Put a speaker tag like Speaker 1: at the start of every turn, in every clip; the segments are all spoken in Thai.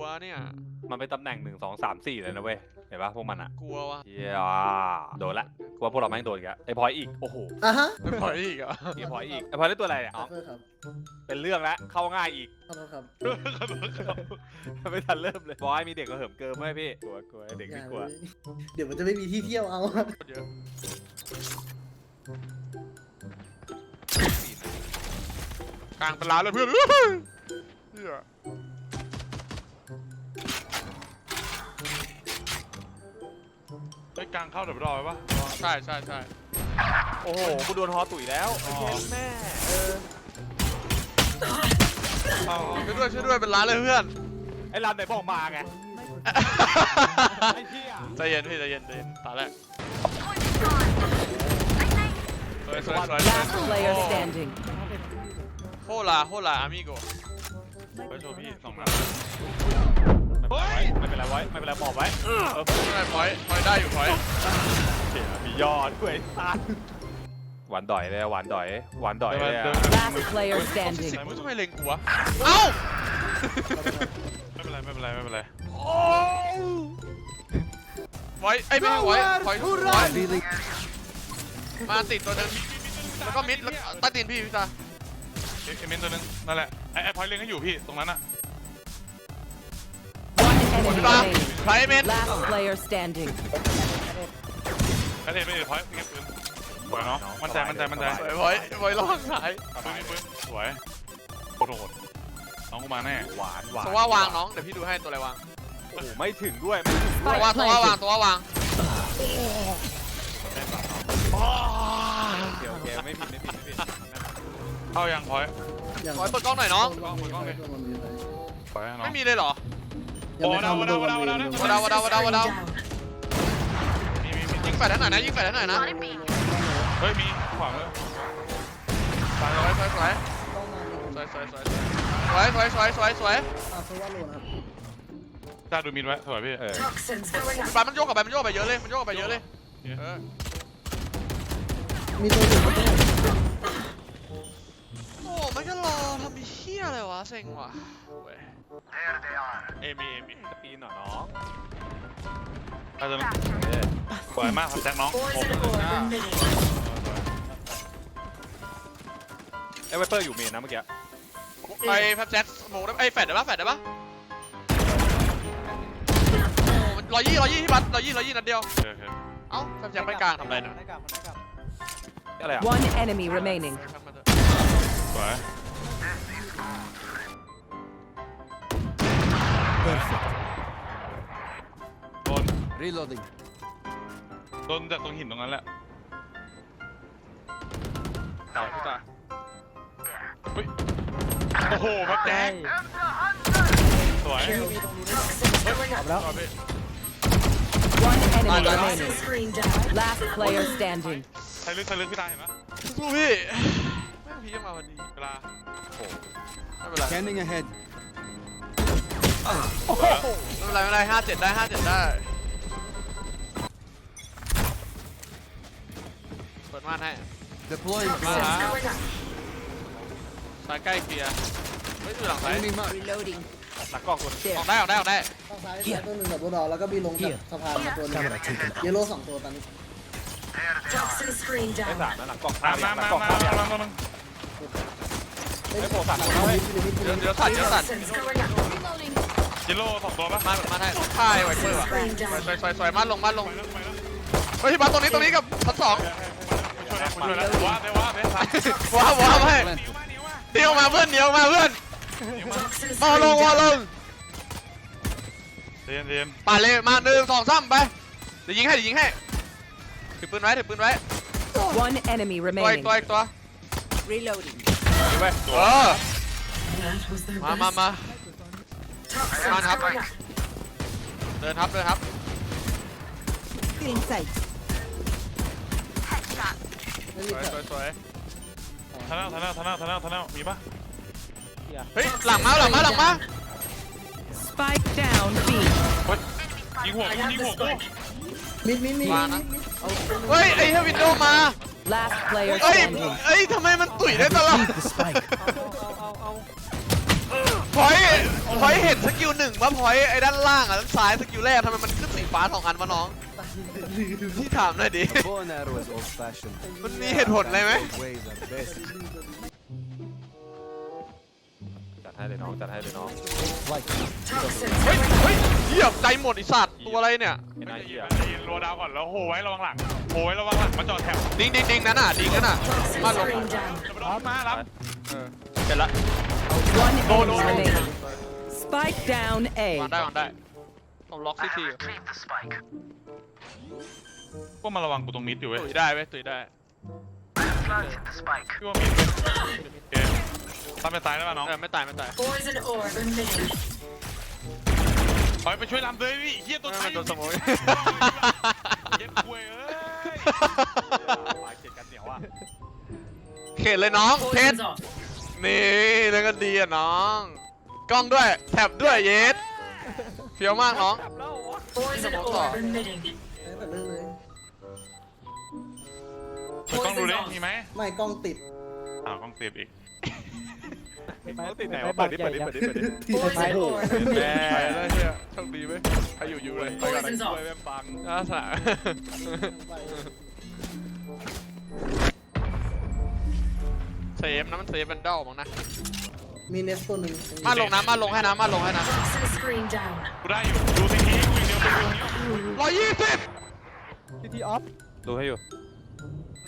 Speaker 1: วเนี่ย
Speaker 2: มันเป็นตำแหน่งหนึ่งสองสามสี่เลยนะเว้ย เห็นปะพวกมันอะ
Speaker 1: กลัววะ
Speaker 2: เฮียโดนละกูว่าพวกเราแม่งโดนอีกแล้วไอ้พลอยอีก โอ้โห
Speaker 3: อะฮะ
Speaker 1: ไม่ปล่อยอีกเหรอ
Speaker 2: ไอ้พลอยอีก ไอ้พลอยได้ตัวอะไรเนี่ยอ๋อ
Speaker 3: ขอโทษครับ
Speaker 2: เป็นเรื่องแล้วเข้าง่ายอีก
Speaker 3: ขอโทษครับ
Speaker 2: ไม่ทันเริ่มเลยบอยมีเด็กก็เหิมเกิมไหมพี่ กลัวกลัวเด็ก
Speaker 3: อ
Speaker 2: ไม่
Speaker 3: ย่าก
Speaker 2: ลัว
Speaker 3: เลยเดี๋ยวมันจะไม่มีที่เที่ยวเอา
Speaker 1: เยอะกลางเป็นร้านเลยเพื่อนเหี้ยเฮ้ยกลางเข้าเดี๋ยวรอไปปะใช่ใช่ใช่
Speaker 2: โอ้โหกูโดนฮอตุ๋ยแล้ว
Speaker 1: อ๋อ
Speaker 2: แม่เออ
Speaker 1: ช่วยด้วยช่วยด้วยเป็นร้านเลยเพื่อน
Speaker 2: ไอ้รันไหนบอกมาไงไอ้เหี้ย
Speaker 1: ใจเย็นพี่ใจเย็นใจเย็นตาแรกสวยสวยสวย
Speaker 4: Last player standing.
Speaker 1: โฮลาโฮลาอามิโก
Speaker 5: ไปโชว์พี่สองนัด
Speaker 2: ไม่เป็นไรไว้ ไม่เป็นไรบอกไว้ เออ
Speaker 1: ไม่เป็นไรพอยพอยได้อยู่พอย
Speaker 2: เขียมียอดด้วยสัตว์หวานดอยเลยหวานดอย หวานดอยเลยอะ
Speaker 4: Last player
Speaker 1: สิ
Speaker 4: standing.
Speaker 1: บมึงทำไมเล็งกูวะเอ้า
Speaker 5: ไม่เป็นไรไม่เป็นไรไม่เป็นไร
Speaker 1: ไว้ไอ้ยไม่ใช่ไว้พอยไว้มาติดตัวหนึงแล้วก็มิดแล้วใต้ตีนพี่พี่ตา
Speaker 5: เอ็มเมนตัวนึงนั่นแหละไอ้ไอ้พอยเล่นให้อยู่พี่ตรงนั้นอะ
Speaker 4: One
Speaker 1: หมด
Speaker 4: enemy
Speaker 1: พี่ตา
Speaker 4: remaining.
Speaker 1: ไพรเมน
Speaker 4: Last player standing.
Speaker 5: ไอ้เด็ดไม่เด็ดพอยเก็บปืนสวยเนาะมั่นใจมั่นใจมั่นใจ
Speaker 1: สวยไว้ไว้ล่องสาย
Speaker 5: ปืนปืนสวยโคตรโหดน้องกูมาแน่
Speaker 2: หวานหวาน
Speaker 1: สว่าวางน้องเดี๋ยวพี่ดูให้ตัวอะไรวาง
Speaker 2: โอ้โหไม่ถึงด้วยไม่ถึง
Speaker 1: ตัว
Speaker 4: Spike
Speaker 1: ว่าตัวว่าวาง
Speaker 4: planted.
Speaker 1: ตัวว่าวาง
Speaker 2: โอเคโอเคไม่ผิดไม่ผิดไม่ผิด
Speaker 5: เข้ายังพอย
Speaker 3: อย่าง
Speaker 1: ขอเปิดกล้องหน่อยน้อง
Speaker 5: กล้องกล้องเลยพอยน้อง
Speaker 1: ไม่มีเลยเหรอ
Speaker 3: ยังไม่เข้ามาดู
Speaker 5: โอ้
Speaker 3: วัน
Speaker 5: ดาว
Speaker 3: นี้
Speaker 5: ดาว
Speaker 1: วาดาววาดาววาดาววาดาว
Speaker 5: มีมีมี
Speaker 1: ยิงแฟดให้หน่อยนะยิงแฟดให้หน่อยนะ
Speaker 5: เฮ้ยมีขวามือ
Speaker 1: สวยสวยสวยสวยสวยสวยสวยสวยสวยสวยสวย
Speaker 3: อะเพราะว่าโลนะครับ
Speaker 5: จ้าดูมินไว้สวยพี่
Speaker 2: เออ
Speaker 1: ปามันโยกกับไปมันโยกไปเยอะเลยมันโยกไปเยอะเลยเออ
Speaker 3: มีตัวอยู่ก็ต้อง
Speaker 1: โอ้มันก็รอทำเฮี้ยอะไรวะเซ็งว่ะเว้ย
Speaker 5: เอมีเอมี
Speaker 2: สปีนหน่อยน้อง
Speaker 5: ถ้าจะสวยมากครับแจ็คน้องโอ้โห
Speaker 2: ไอ้ไวเปอร์อยู่เมนนะเมื่อกี้
Speaker 1: ไอ้พับแจ็คโมได้ไอ้แฟดได้ปะแฟดได้ปะโอ้มันร้อยยี่ร้อยยี่ที่บัตร้อยยี่ร้อยยี่นัดเดียว
Speaker 5: โอเคโอเค
Speaker 1: เอ้าพับแจ็คไปกลางทำอะไรเนี่ย
Speaker 2: อะไรอะ
Speaker 4: One enemy remaining.
Speaker 5: สวย โดน
Speaker 6: Reloading.
Speaker 5: โดนจากตรงหินตรงนั้นแหละตายพี่ตาเฮ้ยโอ้โหพักแดงสวย
Speaker 4: One enemy
Speaker 1: Bye, bye.
Speaker 4: remaining. Last player standing.
Speaker 5: ใช้ลึกใช้ลึกพี่ตาเห็นปะ
Speaker 1: สู้พี่แม่งพี่ยังมาพอดี
Speaker 5: เวลา
Speaker 1: ไม่เป็นไร
Speaker 6: Scanning ahead.
Speaker 1: ไม่เป็นไรไม่เป็นไรห้าเจ็ดได้ห้าเจ็ดได้ เปิดม่านให้
Speaker 6: Deploying
Speaker 1: มา
Speaker 6: drone.
Speaker 1: ฮะสายใกล้เคลียร์เฮ้ยอยู่หลังซ้าย
Speaker 6: Enemy mark.
Speaker 4: Reloading.
Speaker 2: หลักกล้องคน
Speaker 1: ออกได้ออกได้ออกได้
Speaker 3: ต้องซ้ายซ้ายตัวหนึ่งกับโบดอแล้วก็มีลงจากสะพานมาตัวหนึงเยลโล่สองตัวตอนนี้
Speaker 2: ไม่สามนะหลังกล้อง
Speaker 5: มา
Speaker 2: ข้าม
Speaker 5: มา
Speaker 2: หลั
Speaker 5: มาง
Speaker 2: กล้อง
Speaker 5: มา
Speaker 2: ข้าม
Speaker 5: มามามา
Speaker 2: ไม่โผล่สาม
Speaker 3: หลั
Speaker 2: คน
Speaker 3: ง
Speaker 2: แล้วเว้ย
Speaker 3: พีระมิดพี
Speaker 1: เดี๋
Speaker 3: ระ
Speaker 1: ยว
Speaker 3: มิด
Speaker 1: เดี๋ยวสั่นเดี๋ยวสั่น
Speaker 5: จิโร่สองตัวปะ
Speaker 1: มามาให้ค่ายไวเปอร์ว่ะสวยสวยสวยมาลงมาลง
Speaker 5: ไปแล้วไปแล้ว
Speaker 1: เฮ้ยมาตรงนี้ตรงนี้กับชั้นสอง
Speaker 5: ช่วยแล้วช่วยแล้วว้าได้ว้าได้ทัน
Speaker 1: ว้าวว้าวให้
Speaker 6: Planted.
Speaker 1: เดี๋ยวมาเพื่อนเดี๋ยวมาเพื่อนมาลงมาลง
Speaker 5: เรียนเรียน
Speaker 1: ป่าเลยมาหนึ่งสองสามไปเดี๋ยวยิงให้เดี๋ยวยิงให้ถือปืนไว้ถือปืนไว้
Speaker 4: One enemy
Speaker 1: ตัวอีก
Speaker 4: remaining.
Speaker 1: ตัวอีกตัว
Speaker 4: Reloading.
Speaker 1: เออมามามา มาครับ เดินครับ เดินครับ
Speaker 4: Feeling sight.
Speaker 3: ไม่
Speaker 1: ส
Speaker 3: มี
Speaker 1: วย
Speaker 3: แฟ
Speaker 1: สวยสวย
Speaker 5: ทันแล้วทันแล้วทันแล้วทันแล้วทันแล้วมีปะ
Speaker 1: เฮ้ย หลังมา หลังมา หลังมา
Speaker 4: Spike down B.
Speaker 5: ยิงหัวกูยิงหัวกู
Speaker 3: มิดมิดมิด
Speaker 1: มานะ เฮ้ย ไอ้เฮวินโดมา
Speaker 4: Last player
Speaker 1: เฮ้ย
Speaker 4: standing.
Speaker 1: เฮ้ยทำไมมันตุ๋ยได้ตลอด
Speaker 6: The spike.
Speaker 1: พพอยพอยเห็นสกิลหนึ่งว่าพอยไอ้ด้านล่างอะด้านซ้ายสกิลแรกทำไมมันขึ้นสีฟ้าสองอันวะน้องที่ถามหน่อยดิ
Speaker 6: Bow and arrow is old fashioned.
Speaker 1: มันมีเหตุผลอะไรไหม
Speaker 6: Ways are best.
Speaker 2: จัดให้เลยน้องจัดให้เลยน้อง
Speaker 6: Like
Speaker 1: เฮ้ยเฮ้ยเหยียบใจหมดไอสัตว์ตัวอะไรเนี่ย
Speaker 2: ไอ้นายเหี้ย
Speaker 5: ใจเย็นรัวดาวก่อนแล้วโหไว้ระวังหลังโหไว้ระวังหลังมาจอดแถว
Speaker 1: ดิงดิงดิงนั่นน่ะดิงนั่นน่ะมาลง
Speaker 5: รับมารับ
Speaker 2: เออเป็นละ
Speaker 4: One
Speaker 5: No,
Speaker 4: enemy
Speaker 5: no, no.
Speaker 4: remaining. Spike down A.
Speaker 1: วางได้วางได้ผมล็อกซีทีอยู่
Speaker 5: ก็มาระวังกูตรงมิดอยู่เว้ย
Speaker 1: ตุยได้เว้ยตุยได้
Speaker 5: พี่ว่ามิดโอเคตามไปซ้ายได้ป่ะน้อง
Speaker 1: เออไม่ตายไม่ตาย
Speaker 7: Poison orb emitting.
Speaker 5: ถอยไปช่วยลำเลยพี่เฮียตัว
Speaker 1: ไม่
Speaker 5: ท้าย
Speaker 1: มันโดนสโมย
Speaker 5: เย็บควยเอ้ย
Speaker 2: หมายเกลียดกันเหนียวอะ
Speaker 1: เข็นเลยน้องเพชร
Speaker 7: Poison's off.
Speaker 1: นี่แล้วก็ดีอะน้อง กล้องด้วยแท็บด้วยเยสเฟี้ยวมากน้อง
Speaker 7: Poison
Speaker 1: Come on.
Speaker 7: orb emitting.
Speaker 3: แต่เรื่องเลย
Speaker 5: เปิดกล้องดูดิมีไหม
Speaker 3: ไม่กล้องติด
Speaker 5: อ้าวกล้องเสียบอีก
Speaker 2: เขาติดไหนวะเปิดดิเปิดดิเปิดดิเปิดดิ
Speaker 7: Poison orb
Speaker 1: แม่
Speaker 7: emitting.
Speaker 1: แล้วเฮียโชคดีไหมใครอยู่อยู่เลยไปกัน
Speaker 7: Poison's
Speaker 2: ช่วย
Speaker 7: off.
Speaker 2: แม่งบัง
Speaker 1: อาสา เซฟนะมันเซฟแบนเดิลมั้งนะ
Speaker 3: มีเนสตัวหนึ่ง
Speaker 1: มาลงนะมาลงให้นะมาลงให้นะ
Speaker 7: Toxin screen down.
Speaker 5: กูได้อยู่ ดูทีนี้กูอย่างเดียวไปดูนี้
Speaker 1: ร้อยยี่สิบ
Speaker 8: ทีทีออฟ
Speaker 2: ดูให้อยู่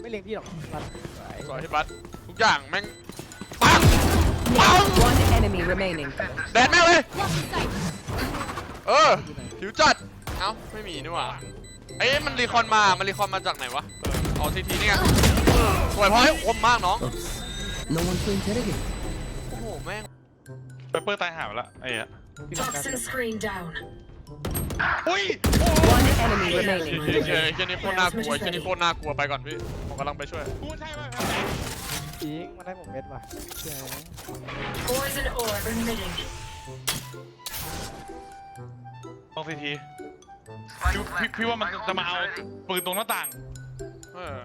Speaker 8: ไม่เล็งพี่หรอกมันสวย
Speaker 1: สวยที่บัสทุกอย่างแม่งปังปัง
Speaker 4: One enemy remaining.
Speaker 1: แดนแม่งเลย เออผิวจัด เอ้า ไม่มีนี่หว่าเอ้ยมันรีคอนมา มันรีคอนมาจากไหนวะ เออเอาทีทีนี่ไงสวยพอยคมมากน้อง
Speaker 6: no one to interrogate.
Speaker 1: โอ้โห แม่ง
Speaker 5: ไปเปิดตายหาไปละไอ้เหี้ย
Speaker 7: Toxin screen down.
Speaker 5: อุ้ย
Speaker 4: One enemy
Speaker 1: เฮ้ย
Speaker 4: remaining.
Speaker 1: เฮ้ยเฮ้ยเฮ้ยนี่โคตรน่ากลัวเฮ้ยนี่โคตรน่ากลัวไปก่อนพี่ ผมกำลังไปช่วย
Speaker 5: กูใช่ป่ะ
Speaker 8: จริงมันได้ผมเม็ดว่ะเจ๋ง
Speaker 7: Poison orb emitting.
Speaker 5: ต้องทีทีพี่พี่พี่ว่ามันจะมาเอาปืนตรงหน้าต่าง
Speaker 1: เออ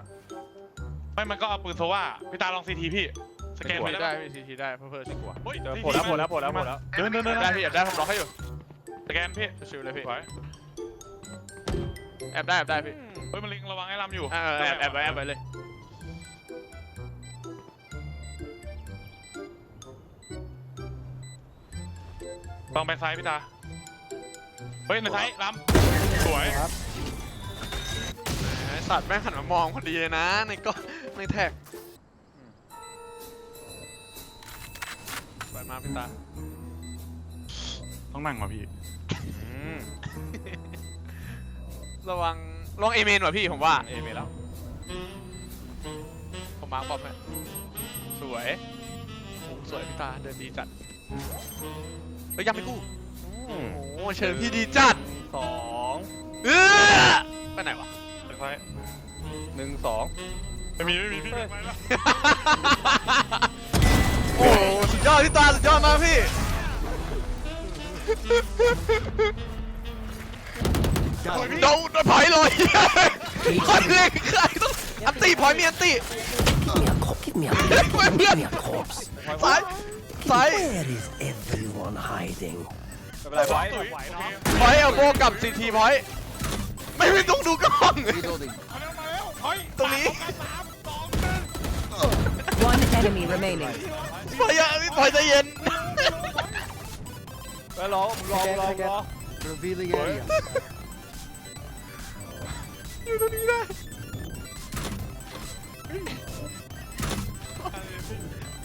Speaker 5: ไม่มันก็เอาปืนโซว่าพี่ตาลองซีทีพี่ สแกนไป
Speaker 1: ได้
Speaker 5: ได้
Speaker 1: พี่ทีทีได้เพื่อเพื่อดีกว่า
Speaker 5: เฮ้ย
Speaker 2: เจอผลแล้วผลแล้วผลแล้วผลแล้ว
Speaker 5: เดินเดินเดิน
Speaker 1: ได้พี่แอบได้ผมล็อกให้อยู่
Speaker 5: สแกนพี่
Speaker 1: ชิวเลยพี่
Speaker 5: สวย
Speaker 1: แอบได้แอบได้พี่
Speaker 5: เฮ้ยมันลิงระวังไอ้ลำอยู่
Speaker 1: เออแอบแอบไว้แอบไว้เลย
Speaker 5: ลองไปซ้ายพี่ตาเฮ้ยในซ้ายลำสวย
Speaker 1: ไอ้สัตว์แม่งหันมามองพอดีเลยนะในก็ในแท็ก ไปมาพี่ตา
Speaker 5: ต้องนั่งมาพี่
Speaker 1: อืมระวังลองเอเมนว่ะพี่ผมว่า
Speaker 2: เอไปแล้ว
Speaker 1: ผมมาร์คบอมให้สวยโอ้สวยพี่ตาเดินดีจัดเฮ้ยยังไม่กู้โอ้โหเชิญพี่ดีจัด
Speaker 2: สอง
Speaker 1: เออไปไหนวะ
Speaker 5: ไปซ้าย
Speaker 2: หนึ่งสอง
Speaker 5: ไม่มีไม่มีพี่ไปแล้ว
Speaker 1: โอ้โหสุด ยอดพี่ตาสุดยอดมากพี่โดนพอยต์เลยพอยต์เล่นใครต้องอันตีพอยต์มีอันตี
Speaker 6: Give me a,
Speaker 1: เฮ้ยเพื่อนเพื่อน
Speaker 6: give me a corpse.
Speaker 1: ซ้ายซ้าย
Speaker 6: Where is everyone hiding?
Speaker 2: ไม่เป็นไรไว้ไหวเนาะ
Speaker 1: พอยต์เอลโบกับซีทีพอยต์ไม่ไม่ต้องดูกล้อง
Speaker 6: Reloading.
Speaker 5: มาแล้วมาแล้วเฮ้ย
Speaker 1: ตรงนี้
Speaker 5: สามสองหนึ่ง
Speaker 4: One enemy remaining.
Speaker 1: พอยต์อะพี่พอยต์ใจเย็น
Speaker 2: ไปรอรอรอรอ
Speaker 6: Revealing area.
Speaker 1: อยู่ตรงนี้ได้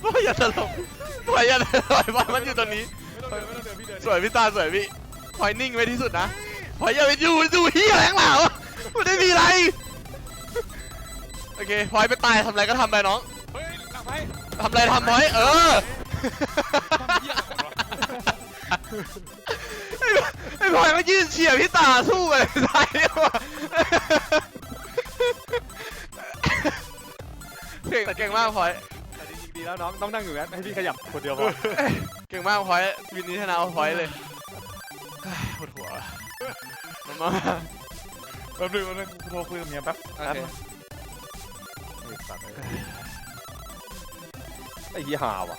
Speaker 1: พอยต์อย่าตลกพอยต์อย่าตลกพอยต์มันอยู่ตรงนี้
Speaker 2: ไม่ต้องเดินไม่ต้องเดินพี่เดิน
Speaker 1: สวยพี่ตาสวยพี่พอยต์นิ่งไว้ที่สุดนะพอยต์อย่าไปอยู่ดูเฮียแรงเหล่ามันไม่มีอะไร โอเคพอยต์ไปตายทำอะไรก็ทำไปน้อง
Speaker 5: เฮ้ยหลัง ไป
Speaker 1: ทำอะไรทำพอยต์เออไอ้ไอ้พลอยมายืนเชียร์พี่ตาสู้กันตายเนี่ยว่ะเก่งเก่งมากพลอย
Speaker 2: แต่จริงๆดีแล้วน้องต้องนั่งอยู่งั้นให้พี่ขยับคนเดียวพอ
Speaker 1: เก่งมากพลอยวินนี้ชนะเอาพลอยเลยปวดหัวมามา
Speaker 5: แป๊บนึงแป๊บนึงกูโทรคุยกับเมียแป๊บ
Speaker 1: โอ
Speaker 5: แป๊บ
Speaker 1: เค
Speaker 5: นึง
Speaker 2: ไอ้เหี้ย่าวะ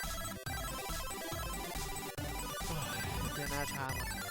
Speaker 2: เดือ
Speaker 1: นหน้าชามด